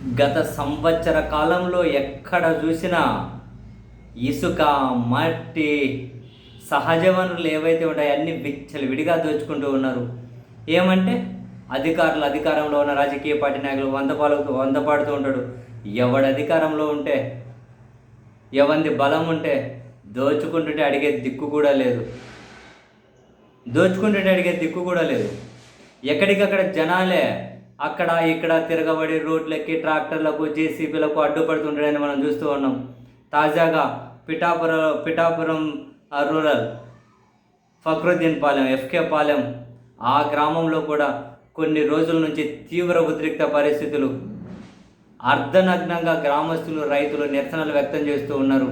గత సంవత్సర కాలంలో ఎక్కడ చూసినా ఇసుక మట్టి సహజ వనరులు ఏవైతే ఉంటాయో అన్ని విచ్చలు విడిగా దోచుకుంటూ ఉన్నారు. ఏమంటే అధికారులు అధికారంలో ఉన్న రాజకీయ పార్టీ నాయకులు వంద పాలు వంద పాడుతూ ఉంటాడు. ఎవడు అధికారంలో ఉంటే ఎవంది బలం ఉంటే దోచుకుంటుంటే అడిగే దిక్కు కూడా లేదు. దోచుకుంటుంటే అడిగే దిక్కు కూడా లేదు. ఎక్కడికక్కడ జనాలే అక్కడ ఇక్కడ తిరగబడి రోడ్లకి ట్రాక్టర్లకు జేసీబీలకు అడ్డుపడుతుండడని మనం చూస్తూ ఉన్నాం. తాజాగా పిఠాపురం పిఠాపురం రూరల్ ఫక్రుద్దీన్ పాలెం ఎఫ్కే పాలెం ఆ గ్రామంలో కూడా కొన్ని రోజుల నుంచి తీవ్ర ఉద్రిక్త పరిస్థితులు. అర్ధనగ్నంగా గ్రామస్తులు రైతులు నిరసనలు వ్యక్తం చేస్తూ ఉన్నారు.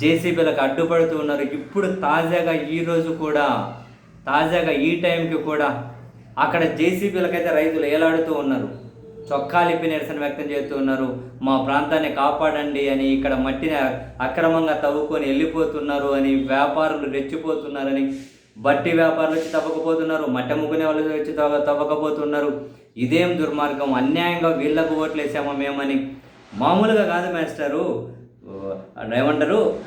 జేసీబీలకు అడ్డుపడుతూ ఉన్నారు. ఇప్పుడు తాజాగా ఈ రోజు కూడా తాజాగా ఈ టైంకి కూడా అక్కడ జేసీబీలకైతే రైతులు ఏలాడుతూ ఉన్నారు. చొక్కాలిప్పి నిరసన వ్యక్తం చేస్తూ ఉన్నారు. మా ప్రాంతాన్ని కాపాడండి అని ఇక్కడ మట్టిని అక్రమంగా తవ్వుకొని వెళ్ళిపోతున్నారు అని వ్యాపారులు రెచ్చిపోతున్నారని బట్టి వ్యాపారులు వచ్చి తవ్వకపోతున్నారు మట్టి అమ్ముకునే వాళ్ళు వచ్చి తవ్వ తవ్వకపోతున్నారు. ఇదేం దుర్మార్గం? అన్యాయంగా వీళ్ళకు ఓట్లు వేసామా మేమని. మామూలుగా కాదు మేస్టారు. ఏమంటారు?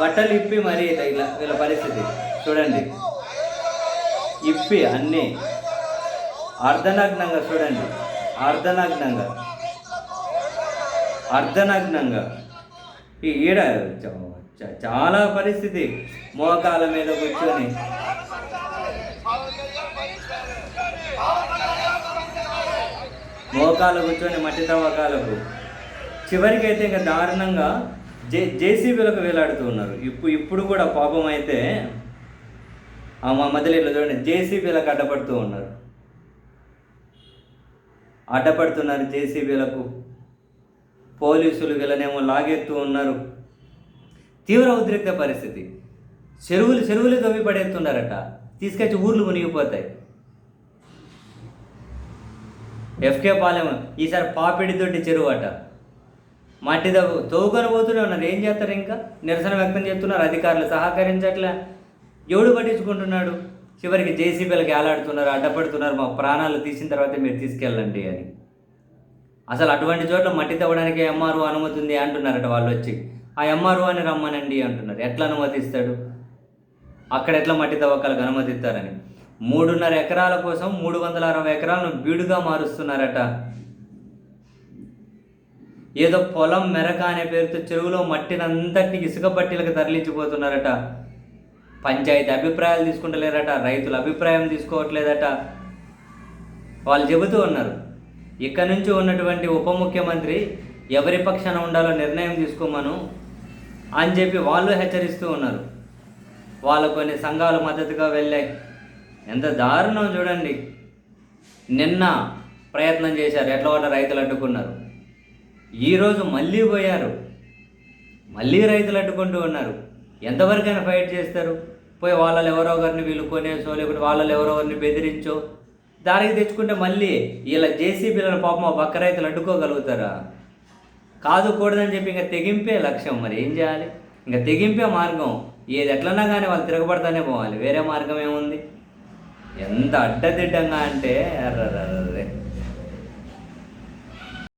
బట్టలు ఇప్పి మరి ఇలా వీళ్ళ పరిస్థితి. చూడండి. ఇప్పి అన్నీ. అర్ధనగ్నంగా చూడండి. అర్ధనగ్నంగా. అర్ధనగ్నంగా. ఈ ఈడ చాలా పరిస్థితి మోకాల మీద కూర్చొని. మోకాలు కూర్చొని మట్టి తవ్వకాలకు. చివరికి అయితే ఇంకా దారుణంగా జే జేసీబీలకు వేలాడుతూ ఉన్నారు. ఇప్పుడు ఇప్పుడు కూడా పాపం అయితే ఆ మా మధ్యలో ఇట్లా చూడండి జేసీబీలకు అడ్డపడుతూ ఉన్నారు. అడ్డపడుతున్నారు జేసీబీలకు. పోలీసులు వీళ్ళనేమో లాగెత్తూ ఉన్నారు. తీవ్ర ఉద్రిక్త పరిస్థితి. చెరువులు చెరువులు తవ్వి పడేస్తున్నారట తీసుకొచ్చి ఊర్లు మునిగిపోతాయి. ఎఫ్కే పాలెం ఈసారి పాపిడితోటి చెరువు అట మట్టి తవ్వు తవ్వుకొని పోతూనే ఉన్నారు. ఏం చేస్తారు ఇంకా? నిరసన వ్యక్తం చేస్తున్నారు. అధికారులు సహకరించట్లే. ఎవడు పట్టించుకుంటున్నాడు? చివరికి జేసీబీలకు ఏలాడుతున్నారు అడ్డపడుతున్నారు మా ప్రాణాలు తీసిన తర్వాత మీరు తీసుకెళ్ళండి అని. అసలు అటువంటి చోట్ల మట్టి తవ్వడానికి ఎంఆర్ఓ అనుమతి ఉంది అంటున్నారట వాళ్ళు వచ్చి. ఆ ఎంఆర్ఓ అని రమ్మనండి అంటున్నారు. ఎట్లా అనుమతిస్తాడు? అక్కడ ఎట్లా మట్టి తవ్వకాలకు అనుమతిస్తారని. మూడున్నర ఎకరాల కోసం మూడు వందల అరవై ఎకరాలను బీడుగా మారుస్తున్నారట. ఏదో పొలం మెరక అనే పేరుతో చెరువులో మట్టినంతటి ఇసుక బట్టీలకు తరలించిపోతున్నారట. పంచాయతీ అభిప్రాయాలు తీసుకుంటలేరట రైతుల అభిప్రాయం తీసుకోవట్లేదట. వాళ్ళు చెబుతూ ఉన్నారు ఇక్కడ నుంచి ఉన్నటువంటి ఉప ముఖ్యమంత్రి ఎవరి పక్షాన ఉండాలో నిర్ణయం తీసుకోమను అని చెప్పి వాళ్ళు హెచ్చరిస్తూ ఉన్నారు. వాళ్ళు కొన్ని సంఘాలు మద్దతుగా వెళ్ళాయి. ఎంత దారుణం చూడండి. నిన్న ప్రయత్నం చేశారు ఎట్లా వాళ్ళ రైతులు అడ్డుకున్నారు. ఈరోజు మళ్ళీ పోయారు. మళ్ళీ రైతులు అడ్డుకుంటూ ఉన్నారు. ఎంతవరకైనా ఫైట్ చేస్తారు? పోయి వాళ్ళని ఎవరో ఒకరిని వీళ్ళు కొనేసో లేకుంటే వాళ్ళని ఎవరో ఒకరిని బెదిరించో దానికి తెచ్చుకుంటే మళ్ళీ ఇలా జేసీబీలను పాపం ఆ పక్క రైతులు అడ్డుకోగలుగుతారా? కాదు కూడదని చెప్పి ఇంకా తెగింపే లక్ష్యం మరి ఏం చేయాలి? ఇంకా తెగింపే మార్గం ఏది ఎట్లన్నా కానీ వాళ్ళు తిరగబడతానే పోవాలి వేరే మార్గం ఏముంది? ఎంత అడ్డదిడ్డంగా అంటే అర్రదే